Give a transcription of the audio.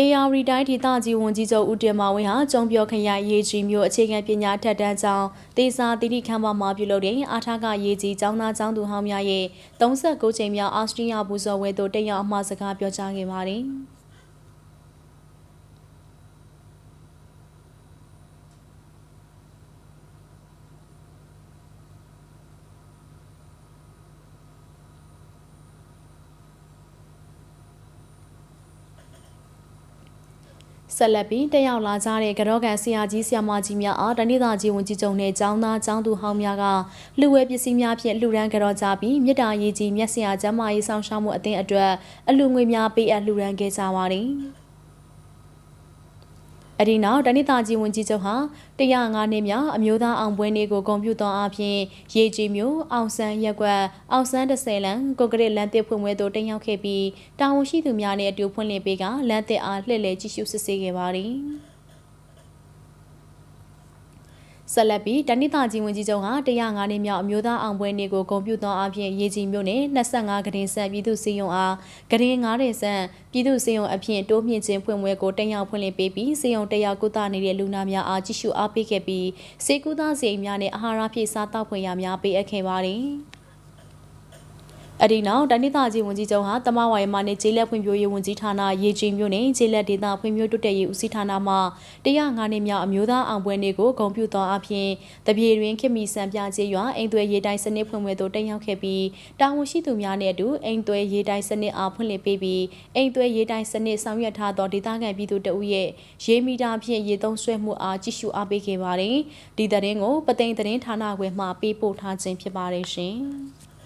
AR တိုင်းဒေသကြီးဝန်ကြီးချုပ်ဦးတင်မောင်ဝင်းဟာကျုံပြောခရိုင်ရေးကြီးမျိုးအခြေခံပညာထက်တန်းကျောင်းတေစာတိတိခမ်းမမှာပြုလုပ်တဲ့အာထာကရေးကြီးကျောင်းသားကျောင်းသူဟောင်းများရဲ့39ချိန်မြောက်အော်စတြေးလျဘူဇော်ဝဲသို့တက်ရောက်အမှာစကားပြောကြားခဲ့ပါတယ်။ ဆက်လက်ပြီးတက်ရောက်လာကြတဲ့ကရောကန်ဆရာကြီးဆရာမကြီးများအားတနေ့သားကြီးဝန်ကြီးချုပ်နဲ့ကျောင်းသားကျောင်းသူဟောင်းများကလူဝဲပစ္စည်းများဖြင့်လှူဒန်းကြတော့ကြပြီးမြစ်တာရေးကြီးမြက်ဆရာကျမ်းမာရေးဆောင်ရှောက်မှုအသင်းအတွက်အလူငွေများပေးအပ်လှူဒန်းခဲ့ကြပါတယ်။ အဒီနောက်တနိတာကြီးဝန်ကြီးချုပ်ဟာ105နှစ်မြောက်အမျိုးသားအောင်ပွဲနေ့ကိုဂုဏ်ပြုသောအဖြစ်ရေကြီးမျိုးအောင်ဆန်းရက်ကွက်အောင်ဆန်း30လမ်းကိုကရစ်လမ်းတစ်ဖွင့်ပွဲသို့တက်ရောက်ခဲ့ပြီးတာဝန်ရှိသူများနဲ့အတူဖွင့်လှစ်ပေးကလမ်းတစ်အားလှည့်လည်ကြည့်ရှုစစ်ဆေးခဲ့ပါတယ်။ ဆက်လက်ပြီးတနိတာကြီးဝန်ကြီးချုပ်ဟာ105နှစ်မြောက်အမျိုးသားအောင်ပွဲနေ့ကိုဂုဏ်ပြုသောအဖြစ်ရေကြီးမြို့နယ်25ကရင်ဆက်ပြည်သူစီယုံအားကရင်9တဲ့ဆက်ပြည်သူစီယုံအဖြစ်တိုးမြင့်ခြင်းဖွင့်ပွဲကိုတက်ရောက်ဖွင့်လှစ်ပေးပြီးစီယုံတက်ရောက်ကုသနေတဲ့လူနာများအားကြည့်ရှုအားပေးခဲ့ပြီးစေကူသားစီအိမ်များနဲ့အာဟာရဖြည့်စားတောက်ဖွင့်ရများပေးအပ်ခဲ့ပါတယ်။ အဒီနောက်တနိတာကြီးဝန်ကြီးချုပ်ဟာတမဝါယမနဲ့ကျေးလက်ဖွံ့ဖြိုးရေးဝန်ကြီးဌာနရေကြီးမြို့နယ်ကျေးလက်ဒေသဖွံ့ဖြိုးတိုးတက်ရေးဦးစီးဌာနမှ105နှစ်မြောက်အမျိုးသားအောင်ပွဲနေ့ကိုဂုဏ်ပြုသောအဖြစ်တပြေတွင်ခင်မီစံပြကျေးရွာအိမ်သွဲရေးတိုင်းစနစ်ဖွင့်ပွဲသို့တက်ရောက်ခဲ့ပြီးတာဝန်ရှိသူများနဲ့အတူအိမ်သွဲရေးတိုင်းစနစ်အားဖွင့်လှစ်ပေးပြီးအိမ်သွဲရေးတိုင်းစနစ်ဆောင်ရွက်ထားသောဒေသခံပြည်သူတအုပ်ရဲ့ရေမီတာဖြင့်ရေသုံးဆွဲမှုအားကြည့်ရှုအားပေးခဲ့ပါတယ်။ဒီသတင်းကိုပသိမ်သတင်းဌာနခွဲမှပေးပို့ထားခြင်းဖြစ်ပါတယ်ရှင်။